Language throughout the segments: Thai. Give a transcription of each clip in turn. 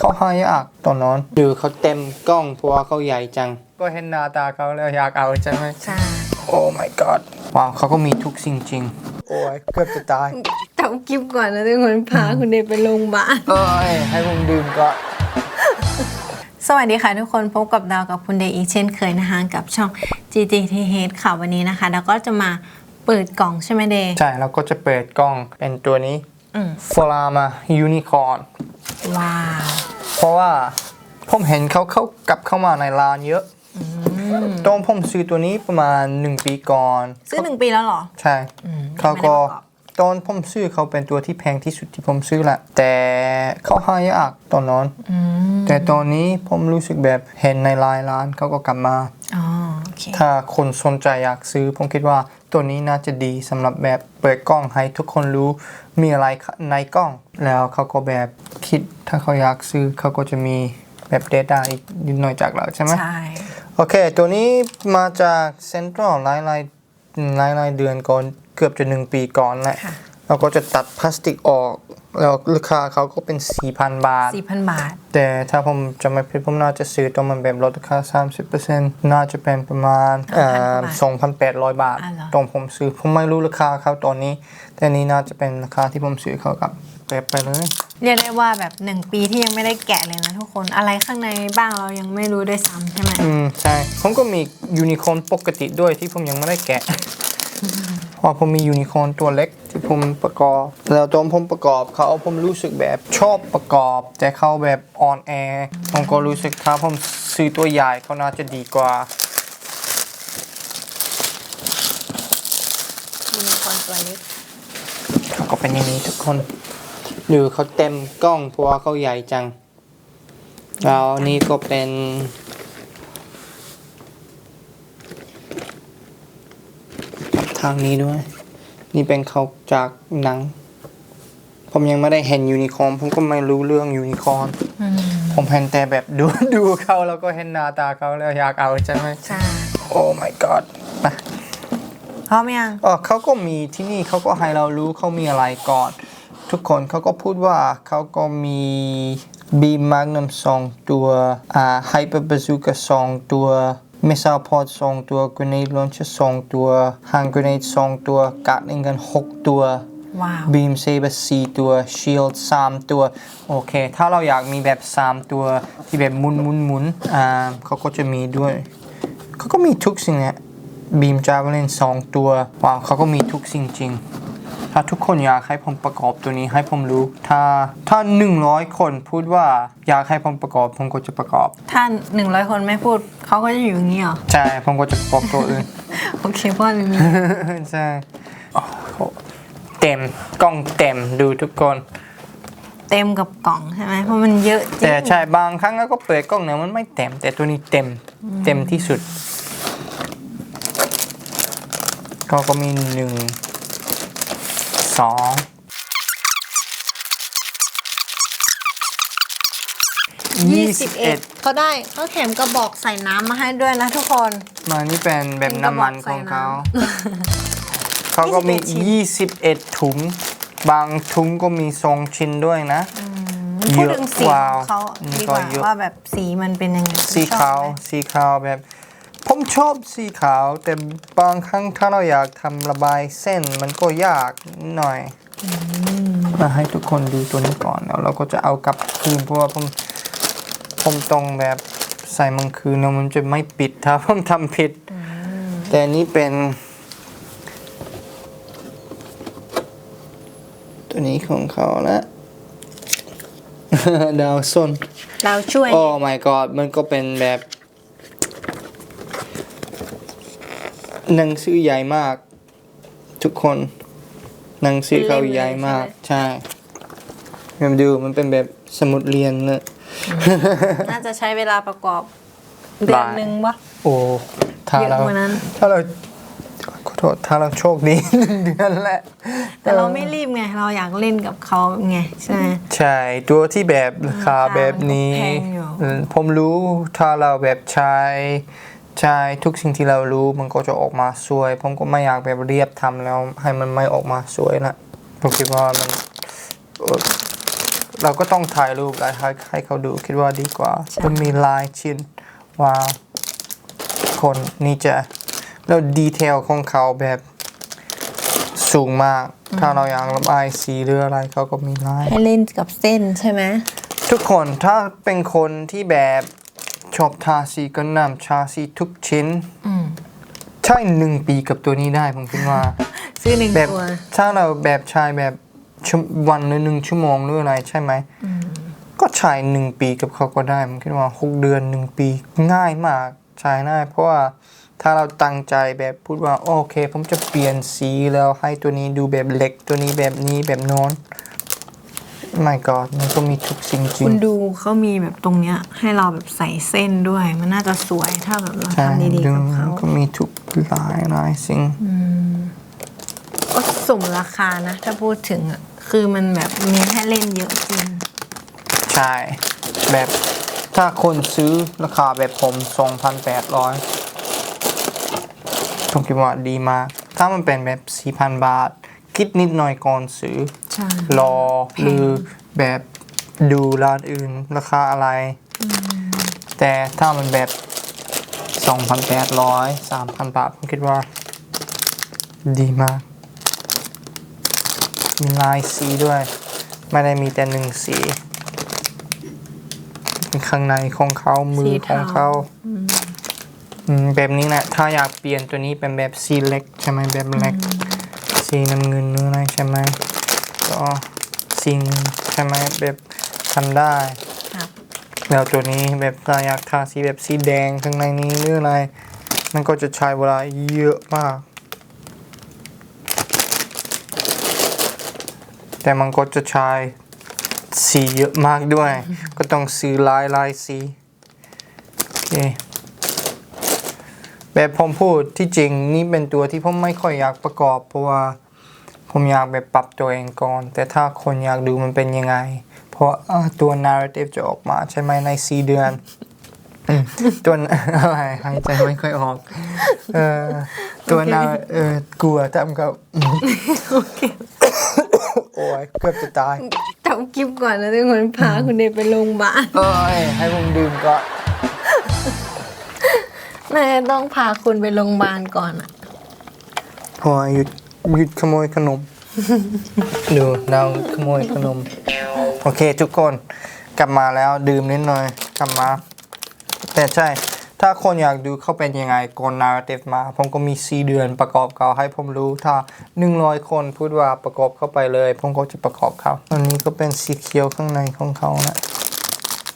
เขาหายากตอนนอนดูเขาเต็มกล้องเพราะว่าเขาใหญ่จัง ก็เห็นหน้าตาเขาแล้วอยากเอาใช่ไหมใช่ โอ้ my god ว้าวเขาก็มีทุกสิ่งจริง โอ้ยเกือบจะตายทำคลิปก่อนนะทุกคนพาคุณเดย์ไปโรงพยาบาล เอ้ยให้ผมดื่มก่อนสวัสดีค่ะทุกคนพบกับดาวกับคุณเดย์อีกเช่นเคยนะคะกับช่อง GTTH ค่ะวันนี้นะคะเราก็จะมาเปิดกล่องใช่ไหมเดย์ใช่เราก็จะเปิดกล้องเป็นตัวนี้อืมฟลามายูนิคอร์นว้าว เพราะว่าผมเห็นเขาเข้ากลับเข้ามาในร้านเยอะตอนผมซื้อตัวนี้ประมาณ1ปีก่อน ซื้อหนึ่งปีแล้วเหรอ ใช่อืมเขาก็ไม่ได้ประกอบตอนผมซื้อเขาเป็นตัวที่แพงที่สุดที่ผมซื้อแหละ แต่เขาหายากตอนนั้นอืมแต่ตอนนี้ผมรู้สึกแบบเห็นในไลน์ร้านเขาก็กลับมาอ๋อโอเคถ้าคนสนใจอยากซื้อผมคิดว่า ตัวนี้น่าจะดีสำหรับแบบเปิดกล้องให้ทุกคนรู้มีอะไรในกล้อง แล้วเขาก็แบบคิดถ้าเขาอยากซื้อเขาก็จะมีแบบ Data อีกนิดหน่อยจากเราใช่ไหมใช่ โอเค ตัวนี้มาจากเซ็นทรัลหลายหลายหลายหลายเดือนก่อนเกือบจะหนึ่งปีก่อนแหละค่ะเราก็จะตัดพลาสติกออก แล้วราคาเขาก็เป็น 4,000 บาทสี่พันบาท แต่ถ้าผมจะไม่ผิดผมน่าจะซื้อตัวมันแบบลดราคา 30%น่าจะเป็นประมาณเอ่อ2,800 บาทอะเหรอตอนผมซื้อ ผมไม่รู้ราคาเขาตอนนี้ แต่นี้น่าจะเป็นราคาที่ผมซื้อเขากับแบบไปเลย เรียกได้ว่าแบบหนึ่งปีที่ยังไม่ได้แกะเลยนะทุกคน อะไรข้างในบ้างเรายังไม่รู้ด้วยซ้ำใช่ไหมอืม ใช่ ผมก็มียูนิคอร์นปกติด้วยที่ผมยังไม่ได้แกะเพราะผมมียูนิคอร์นตัวเล็กที่ผมประกอบ แล้วตอนผมประกอบเขาผมรู้สึกแบบชอบประกอบ แต่เขาแบบออนแอร์ผมก็รู้สึกถ้าผมซื้อตัวใหญ่เขาน่าจะดีกว่ายูนิคอร์นตัวเล็กเขาก็เป็นอย่างนี้ทุกคนหรือเขาเต็มกล้องเพราะว่าเขาใหญ่จังแล้วนี่ก็เป็น ทางนี้ด้วย นี่เป็นเขาจากหนัง ผมยังไม่ได้เห็นยูนิคอร์นผมก็ไม่รู้เรื่องยูนิคอร์นอืมผมเห็นแต่แบบดูดูเขาแล้วก็เห็นหน้าตาเขาแล้วอยากเอาใช่ไหมใช่โอ้ my god ไปพร้อมยังอ๋อเขาก็มีที่นี่เขาก็ให้เรารู้เขามีอะไรก่อน ทุกคนเขาก็พูดว่าเขาก็มีบีม a g นัมสองตัวอ่าไฮเปอร์บาซูก a สองตัว มิส i ลพอดสองตัวก r เน d ลอนเชอร์สองตัวฮังก r เน d สองตัวกัดเองกันหกตัวว้าวบีมเซเบอร์สี่ตัวชิลด์สามตัว โอเค ถ้าเราอยากมีแบบสามตัวที่แบบหมุนหมุนหมุนอ่าเขาก็จะมีด้วย เขาก็มีทุกสิ่งเนี่ยบีมจาเวลินสองตัว ว้าวเขาก็มีทุกสิ่งจริง ถ้าทุกคนอยากให้ผมประกอบตัวนี้ให้ผมรู้ ถ้าถ้าหนึ่งร้อยคนพูดว่าอยากให้ผมประกอบ ผมก็จะประกอบ ถ้าหนึ่งร้อยคนไม่พูดเขาก็จะอยู่อย่างนี้เหรอ ใช่ผมก็จะประกอบตัวอื่น โอเคเพราะว่ามันมีใช่โอ้โหเต็มกล้องเต็มดูทุกคน เต็มกับกล่องใช่ไหมเพราะมันเยอะจริงแต่ใช่บางครั้งก็เปิดกล้องเนี่ยมันไม่เต็ม แต่ตัวนี้เต็มเต็มที่สุด ก็ก็มีหนึ่ง สองยี่สิบเอ็ดเขาได้เขาแถมกระบอกใส่น้ำมาให้ด้วยนะทุกคนมานี่เป็นแบบน้ำมันของเขาเป็นกระบอกใส่น้เขาก็มี21ชิ้น21 ถุง บางถุงก็มีทรงชิ้นด้วยนะพูดถึงสีว้าขวองเขานี่ดีก็กว่าเยอะว่าแบบสีมันเป็นยังไง สีขาวชอบไหมสีขาวแบบ ผมชอบสีขาว แต่บางครั้งถ้าเราอยากทำระบายเส้นมันก็ยากนิดหน่อยมาให้ทุกคนดูตัวนี้ก่อนแล้วเราก็จะเอากลับคืนเพราะว่าผมผมต้องแบบใส่มันคืนแล้วมันจะไม่ปิดถ้าผมทำผิด แต่อันนี้เป็น ตัวนี้ของเขาละดาวส้นเราช่วย โอ้ my god มันก็เป็นแบบ หนังสือใหญ่มาก ทุกคนหนังสือเขาใหญ่มาก ใช่เดี๋ยวมาดูมันเป็นแบบสมุดเรียนเนอะน่าจะใช้เวลาประกอบเดือนหนึ่งวะโอ้ถ้าเยอะเรากว่านั้นถ้าเราขอโทษถ้าเราโชคดีหนึ่งเดือนแหละ แต่เราไม่รีบไง เราอยากเล่นกับเขาไง ใช่ไหมใช่ ตัวที่แบบราคาแบบนี้ราคามันก็แพงอยู่เออผมรู้ถ้าเราแบบใช้ ใช้ทุกสิ่งที่เรารู้มันก็จะออกมาสวย ผมก็ไม่อยากแบบเรียบทำแล้ว ให้มันไม่ออกมาสวยนะผมคิดว่ามันเออเราก็ต้องถ่ายรูปให้ให้ให้เขาดูคิดว่าดีกว่าใช่มันมีลายชิ้นว้าวคนนี่จะแล้วดีเทลของเขาแบบสูงมาก ถ้าเราอยากระบายสีหรืออะไรเขาก็มีลายให้เล่นกับเส้นใช่ไหมทุกคนถ้าเป็นคนที่แบบ ชอบทาสีก็นำชาสีทุกชิ้น อืมใช่หนึ่งปีกับตัวนี้ได้ผมคิดว่า ซื้อหนึ่งแบบตัวถ้าเราแบบใช้แบบชั่ววันหรือหนึ่งชั่วโมงหรืออะไรใช่ไหม ก็ใช้หนึ่งปีกับเขาก็ได้ผมคิดว่าหกเดือนหนึ่งปีง่ายมากใช้ง่ายเพราะว่าถ้าเราตั้งใจแบบพูดว่า โอเค ผมจะเปลี่ยนสีแล้วให้ตัวนี้ดูแบบเล็กตัวนี้แบบนี้แบบโน้น ไม่ก็มันก็มีทุกสิ่งจริคุงณดูเขามีแบบตรงเนี้ย ให้เราแบบใส่เส้นด้วย มันน่าจะสวยถ้าแบบเราใช่ทำดีๆกับเขาก็มีทุกหลายหลายสิ่งก็สมราคานะ ถ้าพูดถึงอะคือมันแบบมีให้เล่นเยอะจริงใช่ แบบถ้าคนซื้อราคาแบบผม2,800ผมคิดว่าดีมาก ถ้ามันเป็นแบบ4,000บาท คิดนิดหน่อยก่อนซื้อ ใช่ รอหรือแบบดูร้านอื่นราคาอะไร แต่ถ้ามันแบบ 2,800 3,000 บาท ผมคิดว่า ดีมาก มีลายสีด้วย ไม่ได้มีแต่หนึ่งสีเป็นข้างในของเขามือของเขาอืมแบบนี้แหละถ้าอยากเปลี่ยนตัวนี้เป็นแบบสีเล็ก ใช่ไหมแบบเล็ก สีน้ำเงินหรืออะไรใช่ไหมก็สีเงินใช่ไหมแบบทำได้ ครับแล้วตัวนี้แบบถ้าอยากทาสีแบบสีแดงข้างในนี้หรืออะไร มันก็จะใช้เวลาเยอะมาก แต่มันก็จะใช้สีเยอะมากด้วย ก็ต้องซื้อหลายหลายสีโอเค แบบผมพูดที่จริงนี่เป็นตัวที่ผมไม่ค่อยอยากประกอบ เพราะว่าผมอยากแบบปรับตัวเองก่อน แต่ถ้าคนอยากดูมันเป็นยังไง เพราะอ่าตัว narrative จะออกมาใช่ไหมในสี่เดือนอืมตัวอะไรหายใจไม่ค่อยออก เออตัวนาเออกลัวทำกับอืมโอ้ยเกือบจะตายจบคลิปก่อนนะทุกคนพาคุณเดย์ไปโรงพยาบาลเอ้ยให้ผมดื่มก่อน น่าจะต้องพาคุณไปโรงพยาบาลก่อนอะพอหยุดหยุดขโมยขนม ดูเราขโมยขนม โอเคทุกคนกลับมาแล้วดื่มนิดหน่อยกลับมา แต่ใช่ ถ้าคนอยากดูเขาเป็นยังไงกน narrative มา ผมก็มี 4 เดือนประกอบเขาให้ผมรู้ถ้า 100 คนพูดว่าประกอบเข้าไปเลย ผมก็จะประกอบเขาอันนี้ก็เป็นสีเขียวข้างในของเขานะ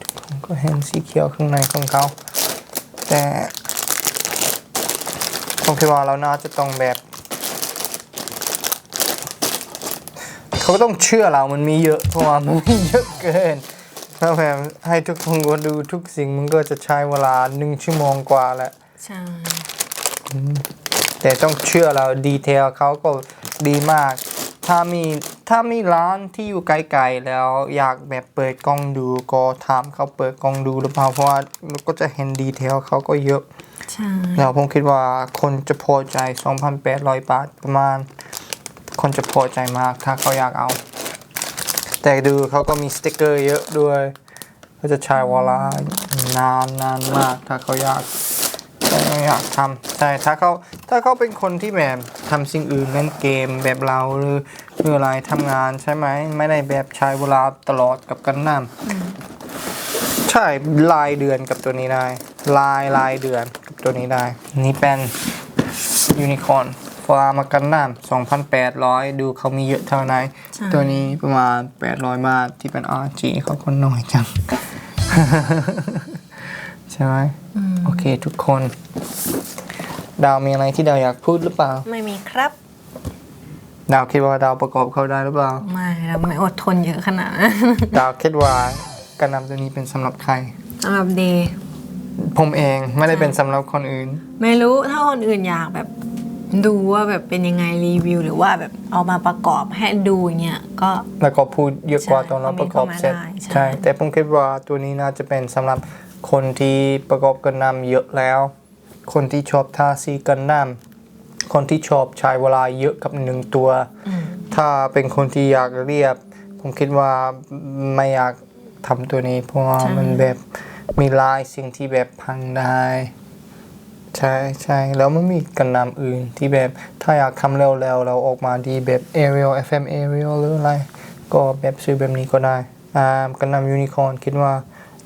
ทุกคนก็เห็นสีเขียวข้างในของเขา แต่ ผมคิดว่าเราน่าจะต้องแบบ เขาก็ต้องเชื่อเรามันมีเยอะเพราะว่ามันมีเยอะเกินแล้วแบบให้ทุกคนก็ดูทุกสิ่งมันก็จะใช้เวลาหนึ่งชั่วโมงกว่าแหละใช่แต่ต้องเชื่อเราดีเทลเขาก็ดีมาก ถ้ามี ถ้ามีร้านที่อยู่ไกลๆแล้วอยากแบบเปิดกล้องดูก็ถามเขาเปิดกล้องดูหรือเปล่าเพราะว่าเราก็จะเห็นดีเทลเขาก็เยอะใช่แล้วผมคิดว่าคนจะพอใจ 2,800 บาทประมาณ คนจะพอใจมากถ้าเขาอยากเอา แต่ดูเขาก็มีสติกเกอร์เยอะด้วย ก็จะใช้เวลานานนานมากถ้าเขาอยากเขา อยากทำใช่ถ้าเขาถ้าเขาเป็นคนที่แบบทำสิ่งอื่นเล่นเกมแบบเราหรือหรืออะไรทำงานใช่ไหมไม่ได้แบบใช้เวลาตลอดกับกันน้ำใช่ลายเดือนกับตัวนี้ได้ลายลายเดือนกับตัวนี้ได้ นี่เป็นยูนิคอร์นฟาร์มากันน้ำ2,800 ดูเขามีเยอะเท่าไหนตัวนี้ประมาณ 800 บาทที่เป็น RG เขาคนน้อยจัง ใช่ไหมโอเคทุกคน ดาวมีอะไรที่ดาวอยากพูดหรือเปล่า ไม่มีครับ ดาวคิดว่าดาวประกอบเขาได้หรือเปล่า ไม่เราไม่อดทนเยอะขนาดนั้นดาวคิดว่าการนำตัวนี้เป็นสำหรับใคร สำหรับเดย์ผมเองไม่ได้เป็นสำหรับคนอื่น ไม่รู้ถ้าคนอื่นอยากแบบดูว่าแบบเป็นยังไงรีวิว หรือว่าแบบเอามาประกอบให้ดูอย่างเงี้ยก็ แล้วก็พูดเยอะกว่าใช่ตอนเราประกอบเสร็จคอมเมนต์เข้ามาได้ใช่ใช่แต่ผมคิดว่าตัวนี้น่าจะเป็นสำหรับคนที่ประกอบกันนำเยอะแล้ว คนที่ชอบทาสีกันนำคนที่ชอบใช้เวลาเยอะกับหนึ่งตัว ถ้าเป็นคนที่อยากเรียบ ผมผมคิดว่าไม่อยากทำตัวนี้เพราะว่าใช่มันแบบมีหลายสิ่งที่แบบพังได้ใช่ใช่แล้วมันมีกันนำอื่นที่แบบถ้าอยากทำเร็วๆเราออกมาดีแบบ Arial FM Arial หรืออะไร ก็แบบซื้อแบบนี้ก็ได้อ่ากันนำยูนิคอร์นคิดว่า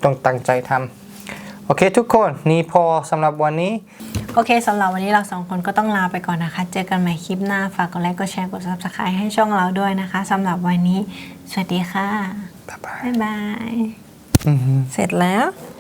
ต้องตั้งใจทำ โอเคทุกคนนี่พอสำหรับวันนี้ โอเคสำหรับวันนี้เราสองคนก็ต้องลาไปก่อนนะคะ เจอกันใหม่คลิปหน้า ฝากกดไลค์ กดแชร์ กด subscribe ให้ช่องเราด้วยนะคะสำหรับวันนี้ สวัสดีค่ะ บ๊ายบาย บ๊ายบายอือหือเสร็จแล้วอ